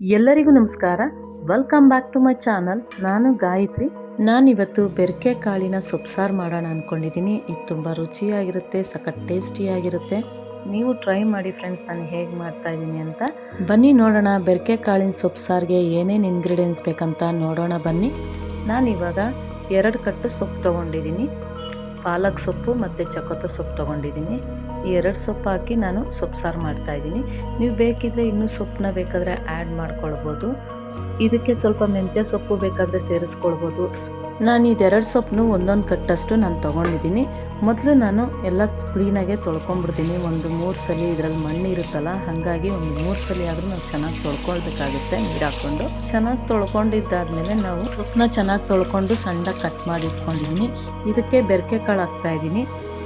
ಎಲ್ಲರಿಗೂ ನಮಸ್ಕಾರ. Welcome back to my channel ನಾನು ಗಾಯತ್ರಿ. ನಾನಿವತ್ತು ಬೆರಕೆ ಕಾಳಿನ ಸೊಪ್ಸಾರು ಮಾಡೋಣ ಅಂದ್ಕೊಂಡಿದ್ದೀನಿ ಇದು ತುಂಬ ರುಚಿಯಾಗಿರುತ್ತೆ, ಸಖತ್ ಟೇಸ್ಟಿಯಾಗಿರುತ್ತೆ. ನೀವು ಟ್ರೈ ಮಾಡಿ ಫ್ರೆಂಡ್ಸ್ ನಾನು ಹೇಗೆ ಮಾಡ್ತಾ ಇದ್ದೀನಿ ಅಂತ. ಬನ್ನಿ ನೋಡೋಣ ಬೆರಕೆ ಕಾಳಿನ ಸೊಪ್ಸಾರಿಗೆ ಏನೇನು ಇಂಗ್ರೀಡಿಯೆಂಟ್ಸ್ ಬೇಕಂತ ನೋಡೋಣ ಬನ್ನಿ. ನಾನಿವಾಗ ಎರಡು ಕಟ್ಟು ಸೊಪ್ಪು ತೊಗೊಂಡಿದ್ದೀನಿ. ಪಾಲಕ್ ಸೊಪ್ಪು ಮತ್ತು ಚಕೋತ ಸೊಪ್ಪು ತೊಗೊಂಡಿದ್ದೀನಿ. ಈ ಎರಡು ಸೊಪ್ಪು ಹಾಕಿ ನಾನು ಸೊಪ್ಪು ಸಾರು ಮಾಡ್ತಾಯಿದ್ದೀನಿ ನೀವು ಬೇಕಿದ್ರೆ ಇನ್ನೂ ಸೊಪ್ಪನ್ನ ಬೇಕಾದರೆ ಆ್ಯಡ್ ಮಾಡ್ಕೊಳ್ಬೋದು. ಇದಕ್ಕೆ ಸ್ವಲ್ಪ ಮೆಂತ್ಯ ಸೊಪ್ಪು ಬೇಕಾದರೆ ಸೇರಿಸ್ಕೊಳ್ಬೋದು. ನಾನು ಇದೆರಡು ಸೊಪ್ಪನ್ನು ಒಂದೊಂದು ಕಟ್ಟಷ್ಟು ನಾನು ತೊಗೊಂಡಿದ್ದೀನಿ. ಮೊದಲು ನಾನು ಎಲ್ಲ ಕ್ಲೀನಾಗೆ ತೊಳ್ಕೊಂಬಿಡ್ತೀನಿ ಒಂದು ಮೂರು ಸಲ ಇದರಲ್ಲಿ ಮಣ್ಣು ಇರುತ್ತಲ್ಲ, ಹಾಗಾಗಿ ಒಂದು ಮೂರು ಸಲ ಆದರೂ ನಾವು ಚೆನ್ನಾಗಿ ತೊಳ್ಕೊಳ್ಬೇಕಾಗುತ್ತೆ ನೀರು ಹಾಕ್ಕೊಂಡು. ಚೆನ್ನಾಗಿ ತೊಳ್ಕೊಂಡಿದ್ದಾದ್ಮೇಲೆ ನಾವು ಸೊಪ್ಪನ್ನ ಚೆನ್ನಾಗಿ ತೊಳ್ಕೊಂಡು ಸಣ್ಣ ಕಟ್ ಮಾಡಿ ಇಟ್ಕೊಂಡಿದ್ದೀನಿ. ಇದಕ್ಕೆ ಬೆರಕೆ ಕಾಳು ಹಾಕ್ತಾಯಿದ್ದೀನಿ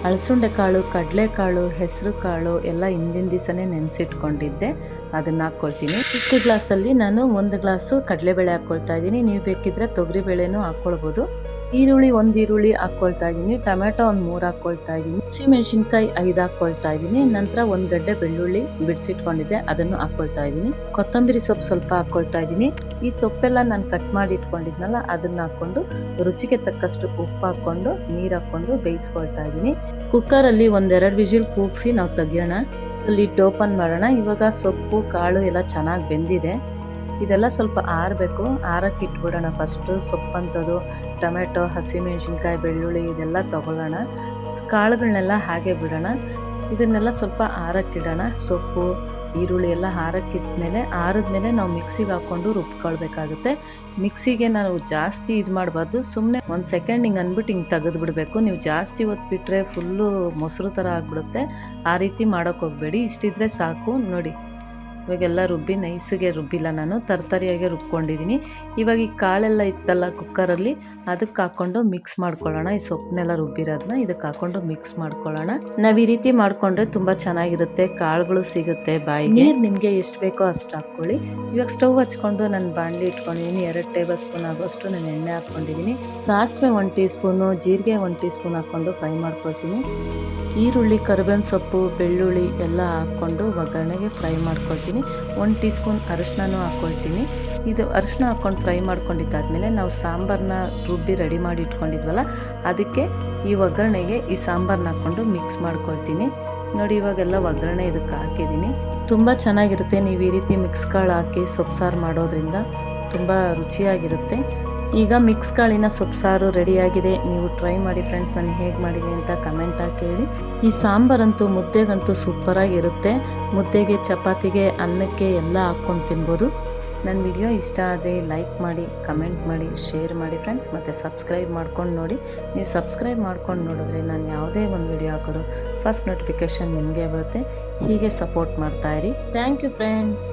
ಅಳಸುಂಡೆ ಕಾಳು ಕಡಲೆಕಾಳು ಹೆಸರು ಕಾಳು ಎಲ್ಲ ಹಿಂದಿನ ದಿವಸನೇ ನೆನೆಸಿಟ್ಕೊಂಡಿದ್ದೆ. ಅದನ್ನು ಹಾಕ್ಕೊಳ್ತೀನಿ. ಚಿಕ್ಕ ಗ್ಲಾಸಲ್ಲಿ ನಾನು ಒಂದು ಗ್ಲಾಸು ಕಡಲೆಬೇಳೆ ಹಾಕ್ಕೊಳ್ತಾ ಇದ್ದೀನಿ. ನೀವು ಬೇಕಿದ್ರೆ ತೊಗರಿಬೇಳೆನೂ ಹಾಕ್ಕೊಳ್ಬೋದು. ಈರುಳ್ಳಿ ಒಂದು ಈರುಳ್ಳಿ ಹಾಕ್ಕೊಳ್ತಾ ಇದ್ದೀನಿ ಟೊಮೆಟೊ ಒಂದು ಮೂರು ಹಾಕ್ಕೊಳ್ತಾ ಇದ್ದೀನಿ ಹಸಿಮೆಣಸಿನ್ಕಾಯಿ ಐದು ಹಾಕ್ಕೊಳ್ತಾ ಇದ್ದೀನಿ ನಂತರ ಒಂದು ಗಡ್ಡೆ ಬೆಳ್ಳುಳ್ಳಿ ಬಿಡಿಸಿಟ್ಕೊಂಡಿದ್ದೆ, ಅದನ್ನು ಹಾಕ್ಕೊಳ್ತಾ ಇದ್ದೀನಿ ಕೊತ್ತಂಬರಿ ಸೊಪ್ಪು ಸ್ವಲ್ಪ ಹಾಕ್ಕೊಳ್ತಾ ಇದ್ದೀನಿ ಈ ಸೊಪ್ಪೆಲ್ಲ ನಾನು ಕಟ್ ಮಾಡಿ ಇಟ್ಕೊಂಡಿದ್ನಲ್ಲ, ಅದನ್ನ ಹಾಕ್ಕೊಂಡು ರುಚಿಗೆ ತಕ್ಕಷ್ಟು ಉಪ್ಪು ಹಾಕ್ಕೊಂಡು ನೀರು ಹಾಕ್ಕೊಂಡು ಬೇಯಿಸ್ಕೊಳ್ತಾ ಇದ್ದೀನಿ ಕುಕ್ಕರಲ್ಲಿ ಒಂದೆರಡು ವಿಜಿಲ್ ಕೂಗಿಸಿ ನಾವು ತೆಗಿಯೋಣ. ಅಲ್ಲಿ ಓಪನ್ ಮಾಡೋಣ. ಇವಾಗ ಸೊಪ್ಪು, ಕಾಳು ಎಲ್ಲ ಚೆನ್ನಾಗಿ ಬೆಂದಿದೆ. ಇದೆಲ್ಲ ಸ್ವಲ್ಪ ಆರಬೇಕು. ಆರಕ್ಕೆ ಇಟ್ಬಿಡೋಣ ಫಸ್ಟು ಸೊಪ್ಪಂಥದ್ದು ಟೊಮೆಟೊ, ಹಸಿಮೆಣ್ಸಿನ್ಕಾಯಿ, ಬೆಳ್ಳುಳ್ಳಿ ಇದೆಲ್ಲ ತಗೊಳ್ಳೋಣ. ಕಾಳುಗಳನ್ನೆಲ್ಲ ಹಾಗೆ ಬಿಡೋಣ. ಇದನ್ನೆಲ್ಲ ಸ್ವಲ್ಪ ಆರಕ್ಕಿಡೋಣ ಸೊಪ್ಪು, ಈರುಳ್ಳಿ ಎಲ್ಲ ಹಾರೋಕ್ಕಿಟ್ಮೇಲೆ ಆರಿದ ಮೇಲೆ ನಾವು ಮಿಕ್ಸಿಗೆ ಹಾಕ್ಕೊಂಡು ರುಬ್ಕೊಳ್ಬೇಕಾಗುತ್ತೆ. ಮಿಕ್ಸಿಗೆ ನಾವು ಜಾಸ್ತಿ ಇದು ಮಾಡಬಾರ್ದು. ಸುಮ್ಮನೆ ಒಂದು ಸೆಕೆಂಡ್ ಹಿಂಗೆ ಅಂದ್ಬಿಟ್ಟು ಹಿಂಗೆ ತೆಗೆದುಬಿಡಬೇಕು. ನೀವು ಜಾಸ್ತಿ ಹೊತ್ಬಿಟ್ರೆ ಫುಲ್ಲು ಮೊಸರು ಥರ ಆಗಿಬಿಡುತ್ತೆ. ಆ ರೀತಿ ಮಾಡೋಕ್ಕೋಗ್ಬೇಡಿ ಇಷ್ಟಿದ್ರೆ ಸಾಕು. ನೋಡಿ. ಇವಾಗೆಲ್ಲ ರುಬ್ಬಿ ನೈಸಿಗೆ ರುಬ್ಬಿಲ್ಲ ನಾನು, ತರ್ತರಿಯಾಗಿ ರುಬ್ಕೊಂಡಿದ್ದೀನಿ ಇವಾಗ ಈ ಕಾಳೆಲ್ಲ ಇತ್ತಲ್ಲ ಕುಕ್ಕರಲ್ಲಿ, ಅದಕ್ಕೆ ಹಾಕ್ಕೊಂಡು ಮಿಕ್ಸ್ ಮಾಡ್ಕೊಳ್ಳೋಣ. ಈ ಸೊಪ್ಪನ್ನೆಲ್ಲ ರುಬ್ಬಿರೋದನ್ನ ಇದಕ್ಕೆ ಹಾಕ್ಕೊಂಡು ಮಿಕ್ಸ್ ಮಾಡ್ಕೊಳ್ಳೋಣ. ನಾವು ಈ ರೀತಿ ಮಾಡಿಕೊಂಡ್ರೆ ತುಂಬ ಚೆನ್ನಾಗಿರುತ್ತೆ, ಕಾಳುಗಳು ಸಿಗುತ್ತೆ ಬಾಯಿ ನೀರು ನಿಮಗೆ ಎಷ್ಟು ಬೇಕೋ ಅಷ್ಟು ಹಾಕ್ಕೊಳ್ಳಿ. ಇವಾಗ ಸ್ಟವ್ ಹಚ್ಕೊಂಡು ನಾನು ಬಾಣಲಿ ಇಟ್ಕೊಂಡಿದ್ದೀನಿ ಎರಡು ಟೇಬಲ್ ಸ್ಪೂನ್ ಆಗೋಷ್ಟು ನಾನು ಎಣ್ಣೆ ಹಾಕ್ಕೊಂಡಿದ್ದೀನಿ ಸಾಸಿವೆ ಒಂದು ಟೀ ಸ್ಪೂನು ಜೀರಿಗೆ ಒಂದು ಟೀ ಸ್ಪೂನ್ ಹಾಕ್ಕೊಂಡು ಫ್ರೈ ಮಾಡ್ಕೊಳ್ತೀನಿ. ಈರುಳ್ಳಿ, ಕರಿಬೇವಿನ ಸೊಪ್ಪು, ಬೆಳ್ಳುಳ್ಳಿ ಎಲ್ಲ ಹಾಕ್ಕೊಂಡು ಒಗ್ಗರಣೆಗೆ ಫ್ರೈ ಮಾಡ್ಕೊಳ್ತೀನಿ. ಒಂದು ಟೀ ಸ್ಪೂನ್ ಅರಿಶಿನೂ ಹಾಕ್ಕೊಳ್ತೀನಿ ಇದು ಅರಿಶಿನ ಹಾಕ್ಕೊಂಡು ಫ್ರೈ ಮಾಡ್ಕೊಂಡಿದ್ದಾದಮೇಲೆ ನಾವು ಸಾಂಬಾರನ್ನ ರುಬ್ಬಿ ರೆಡಿ ಮಾಡಿ ಇಟ್ಕೊಂಡಿದ್ವಲ್ಲ, ಅದಕ್ಕೆ ಈ ಒಗ್ಗರಣೆಗೆ ಈ ಸಾಂಬಾರನ್ನ ಹಾಕ್ಕೊಂಡು ಮಿಕ್ಸ್ ಮಾಡ್ಕೊಳ್ತೀನಿ. ನೋಡಿ, ಇವಾಗೆಲ್ಲ ಒಗ್ಗರಣೆ ಇದಕ್ಕೆ ಹಾಕಿದ್ದೀನಿ. ತುಂಬ ಚೆನ್ನಾಗಿರುತ್ತೆ. ನೀವು ಈ ರೀತಿ ಮಿಕ್ಸ್ಗಳು ಹಾಕಿ ಸೊಪ್ಪು ಸಾರು ಮಾಡೋದ್ರಿಂದ ತುಂಬ ರುಚಿಯಾಗಿರುತ್ತೆ. ಈಗ ಮಿಕ್ಸ್ ಕಾಳಿನ ಸೊಪ್ಪು ರೆಡಿಯಾಗಿದೆ. ನೀವು ಟ್ರೈ ಮಾಡಿ ಫ್ರೆಂಡ್ಸ್, ನಾನು ಹೇಗೆ ಮಾಡಿದೆ ಅಂತ ಕಮೆಂಟ್ ಹಾಕಿ ಹೇಳಿ. ಈ ಸಾಂಬಾರಂತೂ ಮುದ್ದೆಗಂತೂ ಸೂಪರಾಗಿರುತ್ತೆ ಮುದ್ದೆಗೆ, ಚಪಾತಿಗೆ, ಅನ್ನಕ್ಕೆ ಎಲ್ಲ ಹಾಕ್ಕೊಂಡು ತಿನ್ಬೋದು. ನನ್ನ ವಿಡಿಯೋ ಇಷ್ಟ ಆದರೆ ಲೈಕ್ ಮಾಡಿ, ಕಮೆಂಟ್ ಮಾಡಿ, ಶೇರ್ ಮಾಡಿ ಫ್ರೆಂಡ್ಸ್, ಮತ್ತು ಸಬ್ಸ್ಕ್ರೈಬ್ ಮಾಡ್ಕೊಂಡು ನೋಡಿ. ನೀವು ಸಬ್ಸ್ಕ್ರೈಬ್ ಮಾಡ್ಕೊಂಡು ನೋಡಿದ್ರೆ ನಾನು ಯಾವುದೇ ಒಂದು ವಿಡಿಯೋ ಹಾಕೋದು, ಫಸ್ಟ್ ನೋಟಿಫಿಕೇಷನ್ ನಿಮಗೆ ಬರುತ್ತೆ. ಹೀಗೆ ಸಪೋರ್ಟ್ ಮಾಡ್ತಾಯಿರಿ ಥ್ಯಾಂಕ್ ಯು ಫ್ರೆಂಡ್ಸ್.